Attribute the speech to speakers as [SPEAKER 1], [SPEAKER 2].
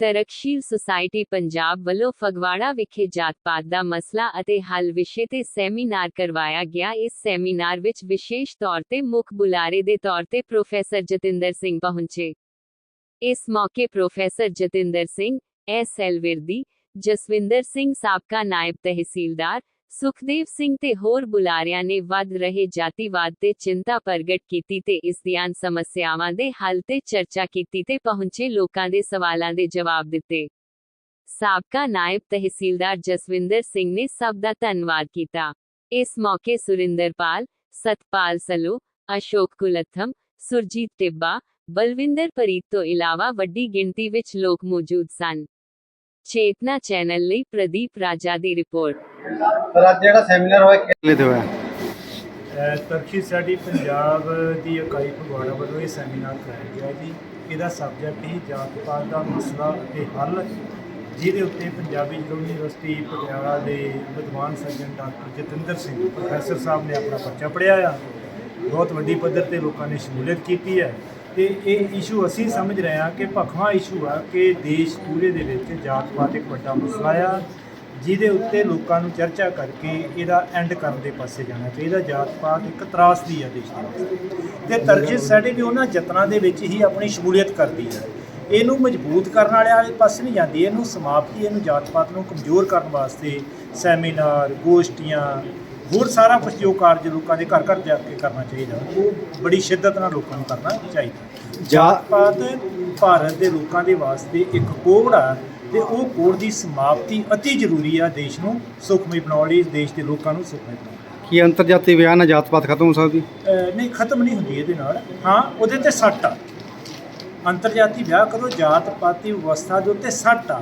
[SPEAKER 1] ਤਰਕਸ਼ੀਲ ਸੁਸਾਇਟੀ ਪੰਜਾਬ ਵੱਲੋਂ ਫਗਵਾੜਾ ਵਿਖੇ ਜਾਤ-ਪਾਤ ਦਾ ਮਸਲਾ ਅਤੇ ਹੱਲ ਵਿਸ਼ੇ ਤੇ ਸੈਮੀਨਾਰ ਕਰਵਾਇਆ ਗਿਆ। ਇਸ ਸੈਮੀਨਾਰ ਵਿੱਚ ਵਿਸ਼ੇਸ਼ ਤੌਰ ਤੇ ਮੁੱਖ ਬੁਲਾਰੇ ਦੇ ਤੌਰ ਤੇ ਪ੍ਰੋਫੈਸਰ ਜਤਿੰਦਰ ਸਿੰਘ ਪਹੁੰਚੇ। ਇਸ ਮੌਕੇ professor Jatinder Singh, S L Virdi, Jaswinder Singh ਸਾਬਕਾ ਨਾਇਬ ਤਹਿਸੀਲਦਾਰ ਸੁਖਦੇਵ ਸਿੰਘ ਤੇ ਹੋਰ ਬੁਲਾਰਿਆਂ ਨੇ ਵੱਧ ਰਹੇ ਜਾਤੀਵਾਦ ਤੇ ਚਿੰਤਾ ਪ੍ਰਗਟ ਕੀਤੀ ਤੇ ਇਸ ਦੀਆਂ ਸਮੱਸਿਆਵਾਂ ਦੇ ਹੱਲ ਤੇ ਚਰਚਾ ਕੀਤੀ ਤੇ ਪਹੁੰਚੇ ਲੋਕਾਂ ਦੇ ਸਵਾਲਾਂ ਦੇ ਜਵਾਬ ਦਿੱਤੇ। ਸਾਬਕਾ ਨਾਇਬ ਤਹਿਸੀਲਦਾਰ ਜਸਵਿੰਦਰ ਸਿੰਘ ਨੇ ਸਭ ਦਾ ਧੰਨਵਾਦ ਕੀਤਾ। ਇਸ ਮੌਕੇ ਸੁਰਿੰਦਰਪਾਲ, ਸਤਪਾਲ ਸਲੋ, ਅਸ਼ੋਕ ਕੁਲਥਮ, ਸੁਰਜੀਤ ਟਿੱਬਾ, ਬਲਵਿੰਦਰ ਪਰੀਤ ਤੋਂ ਇਲਾਵਾ ਵੱਡੀ ਗਿਣਤੀ ਵਿੱਚ ਲੋਕ ਮੌਜੂਦ ਸਨ। ਚੇਤਨਾ ਚੈਨਲ ਲਈ ਪ੍ਰਦੀਪ ਰਾਜਾ ਦੀ ਰਿਪੋਰਟ।
[SPEAKER 2] ਪਰ ਅੱਜ ਜਿਹੜਾ ਸੈਮੀਨਾਰ ਹੋਇਆ ਕਿ-
[SPEAKER 3] ਲਿਖੇ ਹੋਇਆ?
[SPEAKER 4] ਅ, ਤਰੱਕੀ ਸਾਡੀ ਪੰਜਾਬ ਦੀ ਇਕਾਈ ਫਗਵਾੜਾ ਵੱਲੋਂ ਇਹ ਸੈਮੀਨਾਰ ਕਰਾਇਆ ਗਿਆ ਜੀ। ਇਹਦਾ ਸਬਜੈਕਟ ਹੀ ਜਾਤ ਪਾਤ ਦਾ ਮਸਲਾ ਅਤੇ ਹੱਲ ਜਿਹਦੇ ਉੱਤੇ ਪੰਜਾਬੀ ਯੂਨੀਵਰਸਿਟੀ ਪਟਿਆਲਾ ਦੇ ਵਿਦਵਾਨ ਸੱਜਣ ਡਾਕਟਰ ਜਤਿੰਦਰ ਸਿੰਘ ਪ੍ਰੋਫੈਸਰ ਸਾਹਿਬ ਨੇ ਆਪਣਾ ਪਰਚਾ ਪੜ੍ਹਿਆ ਆ। ਬਹੁਤ ਵੱਡੀ ਪੱਧਰ ਤੇ ਲੋਕਾਂ ਨੇ ਸ਼ਮੂਲੀਅਤ ਕੀਤੀ ਹੈ। ਤੇ ਇਹ ਇਸ਼ੂ ਅਸੀਂ ਸਮਝ ਰਹੇ ਹਾਂ ਕਿ ਭਖਵਾ ਇਸ਼ੂ ਆ ਕਿ ਦੇਸ਼ ਪੂਰੇ ਦੇ ਵਿੱਚ ਜਾਤ ਪਾਤ ਇੱਕ ਵੱਡਾ ਮਸਲਾ ਆ। ਜਿਹਦੇ ਉੱਤੇ ਲੋਕਾਂ ਨੂੰ ਚਰਚਾ ਕਰਕੇ ਇਹਦਾ ਐਂਡ ਕਰਨ ਦੇ ਪਾਸੇ ਜਾਣਾ ਚਾਹੀਦਾ ਜਾਤ ਪਾਤ ਇੱਕ ਤਰਾਸਦੀ ਹੈ ਦੇਸ਼ ਦੇ ਤੇ ਤਰਜੀਹ ਸਾਡੀ ਵੀ ਉਹਨਾਂ ਯਤਨਾਂ ਦੇ ਵਿੱਚ ਹੀ ਆਪਣੀ ਸ਼ਮੂਲੀਅਤ ਕਰਦੀ ਹੈ। ਇਹਨੂੰ ਮਜ਼ਬੂਤ ਕਰਨ ਵਾਲੇ ਵਾਲੇ ਪਾਸੇ ਨਹੀਂ ਜਾਂਦੀ। ਇਹਨੂੰ ਸਮਾਪਤੀ ਇਹਨੂੰ ਜਾਤ ਪਾਤ ਨੂੰ ਕਮਜ਼ੋਰ ਕਰਨ ਵਾਸਤੇ ਸੈਮੀਨਾਰ ਗੋਸ਼ਟੀਆਂ ਹੋਰ ਸਾਰਾ ਕੁਝ ਜੋ ਕਾਰਜ ਲੋਕਾਂ ਦੇ ਘਰ ਘਰ ਜਾ ਕੇ ਕਰਨਾ ਚਾਹੀਦਾ ਉਹ ਬੜੀ ਸ਼ਿੱਦਤ ਨਾਲ ਲੋਕਾਂ ਨੂੰ ਕਰਨਾ ਚਾਹੀਦਾ। ਜਾਤ ਪਾਤ ਭਾਰਤ ਦੇ ਲੋਕਾਂ ਦੇ ਵਾਸਤੇ ਇੱਕ ਆ ਤੇ ਉਹ ਕੋੜ ਦੀ ਸਮਾਪਤੀ ਅਤੀ ਜ਼ਰੂਰੀ ਆ ਦੇਸ਼ ਨੂੰ ਸੁਖਮਈ ਬਣਾਉਣ ਲਈ ਦੇਸ਼ ਦੇ ਲੋਕਾਂ ਨੂੰ ਸੁਖਮਈ ਬਣਾਉਣ।
[SPEAKER 3] ਕੀ ਅੰਤਰਜਾਤੀ ਵਿਆਹ ਨਾਲ ਜਾਤ ਪਾਤ ਖਤਮ ਹੋ ਸਕਦੀ?
[SPEAKER 4] ਨਹੀਂ ਖਤਮ ਨਹੀਂ ਹੁੰਦੀ ਇਹਦੇ ਨਾਲ। ਹਾਂ ਉਹਦੇ ਤੇ ਸੱਟ ਆ। ਅੰਤਰਜਾਤੀ ਵਿਆਹ ਕਰੋ ਜਾਤ ਪਾਤੀ ਵਿਵਸਥਾ ਦੇ ਉੱਤੇ ਸੱਟ ਆ।